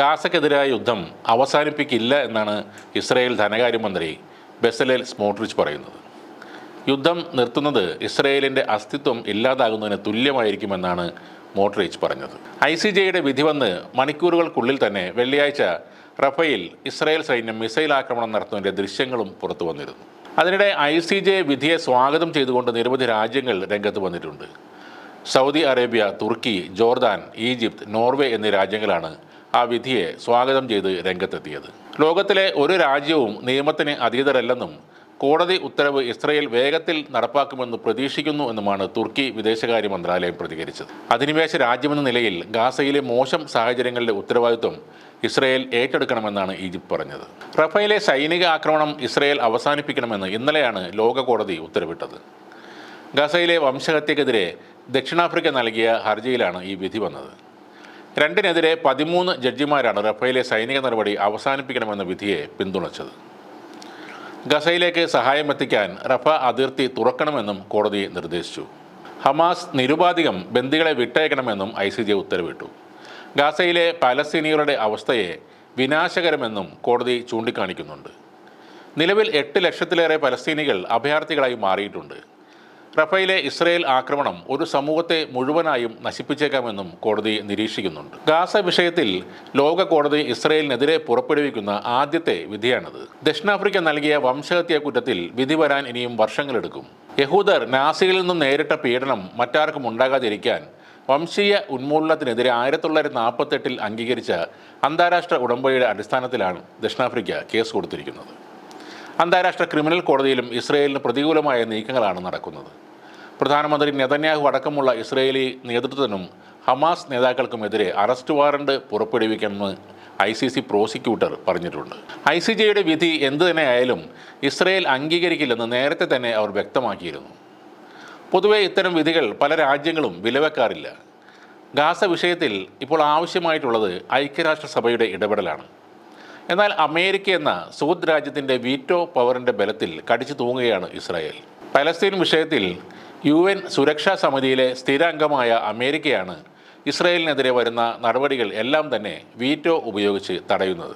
ഗാസക്കെതിരായ യുദ്ധം അവസാനിപ്പിക്കില്ല എന്നാണ് ഇസ്രയേൽ ധനകാര്യമന്ത്രി ബെസലേൽ സ്മോട്രിച്ച് പറയുന്നത്. യുദ്ധം നിർത്തുന്നത് ഇസ്രയേലിന്റെ അസ്തിത്വം ഇല്ലാതാകുന്നതിന് തുല്യമായിരിക്കുമെന്നാണ് മോട്രിച്ച് പറഞ്ഞത്. ഐ സി ജെയുടെ വിധി വന്ന് മണിക്കൂറുകൾക്കുള്ളിൽ തന്നെ വെള്ളിയാഴ്ച റഫയിൽ ഇസ്രായേൽ സൈന്യം മിസൈൽ ആക്രമണം നടത്തുന്നതിന്റെ ദൃശ്യങ്ങളും പുറത്തു വന്നിരുന്നു. അതിനിടെ ഐ സി ജെ വിധിയെ സ്വാഗതം ചെയ്തുകൊണ്ട് നിരവധി രാജ്യങ്ങൾ രംഗത്ത് വന്നിട്ടുണ്ട്. സൗദി അറേബ്യ തുർക്കി ജോർദാൻ ഈജിപ്ത് നോർവേ എന്നീ രാജ്യങ്ങളാണ് ആ വിധിയെ സ്വാഗതം ചെയ്ത് രംഗത്തെത്തിയത്. ലോകത്തിലെ ഒരു രാജ്യവും നിയമത്തിന് അതീതരല്ലെന്നും കോടതി ഉത്തരവ് ഇസ്രയേൽ വേഗത്തിൽ നടപ്പാക്കുമെന്ന് പ്രതീക്ഷിക്കുന്നു എന്നുമാണ് തുർക്കി വിദേശകാര്യ മന്ത്രാലയം പ്രതികരിച്ചത്. അധിനിവേശ രാജ്യമെന്ന നിലയിൽ ഗാസയിലെ മോശം സാഹചര്യങ്ങളുടെ ഉത്തരവാദിത്വം ഇസ്രയേൽ ഏറ്റെടുക്കണമെന്നാണ് ഈജിപ്ത് പറഞ്ഞത്. റഫയിലെ സൈനിക ആക്രമണം ഇസ്രയേൽ അവസാനിപ്പിക്കണമെന്ന് ഇന്നലെയാണ് ലോക കോടതി ഉത്തരവിട്ടത്. ഗസയിലെ വംശഹത്യക്കെതിരെ ദക്ഷിണാഫ്രിക്ക നൽകിയ ഹർജിയിലാണ് ഈ വിധി വന്നത്. രണ്ടിനെതിരെ പതിമൂന്ന് ജഡ്ജിമാരാണ് റഫേലെ സൈനിക നടപടി അവസാനിപ്പിക്കണമെന്ന വിധിയെ പിന്തുണച്ചത്. ഗസയിലേക്ക് സഹായം എത്തിക്കാൻ റഫ അതിർത്തി തുറക്കണമെന്നും കോടതി നിർദ്ദേശിച്ചു. ഹമാസ് നിരുപാധികം ബന്ദികളെ വിട്ടയക്കണമെന്നും ഐ സി ജെ ഉത്തരവിട്ടു. ഗാസയിലെ പാലസ്തീനിയരുടെ അവസ്ഥയെ വിനാശകരമെന്നും കോടതി ചൂണ്ടിക്കാണിക്കുന്നുണ്ട്. നിലവിൽ എട്ട് ലക്ഷത്തിലേറെ പലസ്തീനികൾ അഭയാർത്ഥികളായി മാറിയിട്ടുണ്ട്. റഫയിലെ ഇസ്രയേൽ ആക്രമണം ഒരു സമൂഹത്തെ മുഴുവനായും നശിപ്പിച്ചേക്കാമെന്നും കോടതി നിരീക്ഷിക്കുന്നുണ്ട്. ഗാസ വിഷയത്തിൽ ലോക കോടതി ഇസ്രയേലിനെതിരെ പുറപ്പെടുവിക്കുന്ന ആദ്യത്തെ വിധിയാണിത്. ദക്ഷിണാഫ്രിക്ക നൽകിയ വംശഹത്യാ കുറ്റത്തിൽ വിധി വരാൻ ഇനിയും വർഷങ്ങളെടുക്കും. യഹൂദർ നാസികളിൽ നിന്നും നേരിട്ട പീഡനം മറ്റാർക്കും ഉണ്ടാകാതിരിക്കാൻ വംശീയ ഉന്മൂലനത്തിനെതിരെ ആയിരത്തി തൊള്ളായിരത്തി നാൽപ്പത്തെട്ടിൽ അംഗീകരിച്ച അന്താരാഷ്ട്ര ഉടമ്പടിയുടെ അടിസ്ഥാനത്തിലാണ് ദക്ഷിണാഫ്രിക്ക കേസ് കൊടുത്തിരിക്കുന്നത്. അന്താരാഷ്ട്ര ക്രിമിനൽ കോടതിയിലും ഇസ്രയേലിന് പ്രതികൂലമായ നീക്കങ്ങളാണ് നടക്കുന്നത്. പ്രധാനമന്ത്രി നെതന്യാഹു അടക്കമുള്ള ഇസ്രയേലി നേതൃത്വത്തിനും ഹമാസ് നേതാക്കൾക്കുമെതിരെ അറസ്റ്റ് വാറണ്ട് പുറപ്പെടുവിക്കണമെന്ന് ഐ സി സി പ്രോസിക്യൂട്ടർ പറഞ്ഞിട്ടുണ്ട്. ഐ സി ജെയുടെ വിധി എന്തു തന്നെയായാലും ഇസ്രയേൽ അംഗീകരിക്കില്ലെന്ന് നേരത്തെ തന്നെ അവർ വ്യക്തമാക്കിയിരുന്നു. പൊതുവെ ഇത്തരം വിധികൾ പല രാജ്യങ്ങളും വിലവെക്കാറില്ല. ഗാസ വിഷയത്തിൽ ഇപ്പോൾ ആവശ്യമായിട്ടുള്ളത് ഐക്യരാഷ്ട്രസഭയുടെ ഇടപെടലാണ്. എന്നാൽ അമേരിക്ക എന്ന സുഹൃത്ത് രാജ്യത്തിന്റെ വീറ്റോ പവറിന്റെ ബലത്തിൽ കടിച്ചു തൂങ്ങുകയാണ് ഇസ്രായേൽ. പലസ്തീൻ വിഷയത്തിൽ യു എൻ സുരക്ഷാ സമിതിയിലെ സ്ഥിരാംഗമായ അമേരിക്കയാണ് ഇസ്രായേലിനെതിരെ വരുന്ന നടപടികൾ എല്ലാം തന്നെ വീറ്റോ ഉപയോഗിച്ച് തടയുന്നത്.